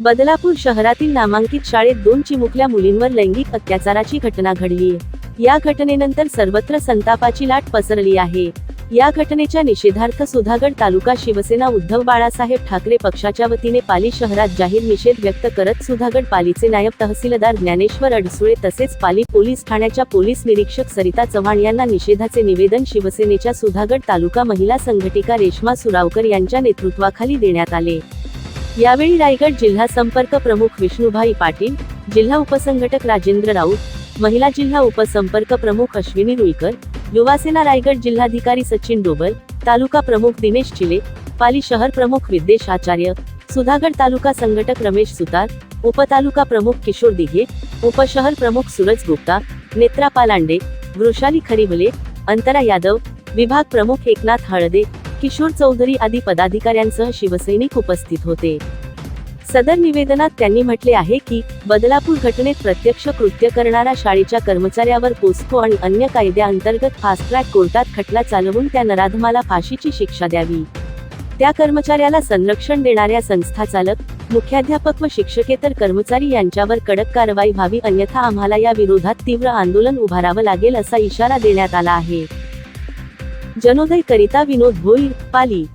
बदलापूर शहरातील नामांकित शाळेत दोन चिमुकल्या मुलींवर लैंगिक अत्याचाराची घटना घडली. या घटनेनंतर सर्वत्र संतापाची लाट पसरली आहे. या घटनेच्या निषेधार्थ सुधागड तालुका शिवसेना उद्धव बाळासाहेब ठाकरे पक्षाच्या वतीने पाली शहरात जाहीर निषेध व्यक्त करत सुधागड पालीचे नायब तहसीलदार ज्ञानेश्वर अडसुळे तसेच पाली पोलीस ठाण्याच्या पोलीस निरीक्षक सरिता चव्हाण यांना निषेधाचे निवेदन शिवसेनेच्या सुधागड तालुका महिला संघटिका रेश्मा सुरावकर यांच्या नेतृत्वाखाली देण्यात आले. यावेळी रायगड जिल्हा संपर्क प्रमुख विष्णुभाई पाटील, जिल्हा उपसंघटक राजेंद्र राऊत, महिला जिल्हा उपसंपर्क प्रमुख अश्विनी रुईकर, युवासेना रायगड जिल्हाधिकारी सचिन डोबल तालुका प्रमुख दिनेश चिले, पाली शहर प्रमुख विद्येश आचार्य, सुधागड तालुका संघटक रमेश सुतार, उपतालुका प्रमुख किशोर दिघे, उपशहर प्रमुख सूरज गुप्ता नेत्रा पालांडे वृषाली खरिवले अंतरा यादव, विभाग प्रमुख एकनाथ हळदे किशोर चौधरी आदी पदाधिकाऱ्यांसह शिवसैनिक उपस्थित होते. सदर निवेदनात त्यांनी म्हटले आहे की बदलापूर घटनेत प्रत्यक्ष कृत्य करणारा शाळेच्या कर्मचाऱ्यावर पोस्को आणि अन्य कायद्याअंतर्गत फास्ट ट्रॅक कोर्टात खटला चालवून त्या नराधमाला फाशीची शिक्षा द्यावी. त्या कर्मचाऱ्याला संरक्षण देणाऱ्या संस्था चालक मुख्याध्यापक व शिक्षकेतर कर्मचारी यांच्यावर कडक कारवाई व्हावी अन्यथा आम्हाला या विरोधात तीव्र आंदोलन उभारावं लागेल असा इशारा देण्यात आला आहे. जनोदय करिता विनोद भोई पाली.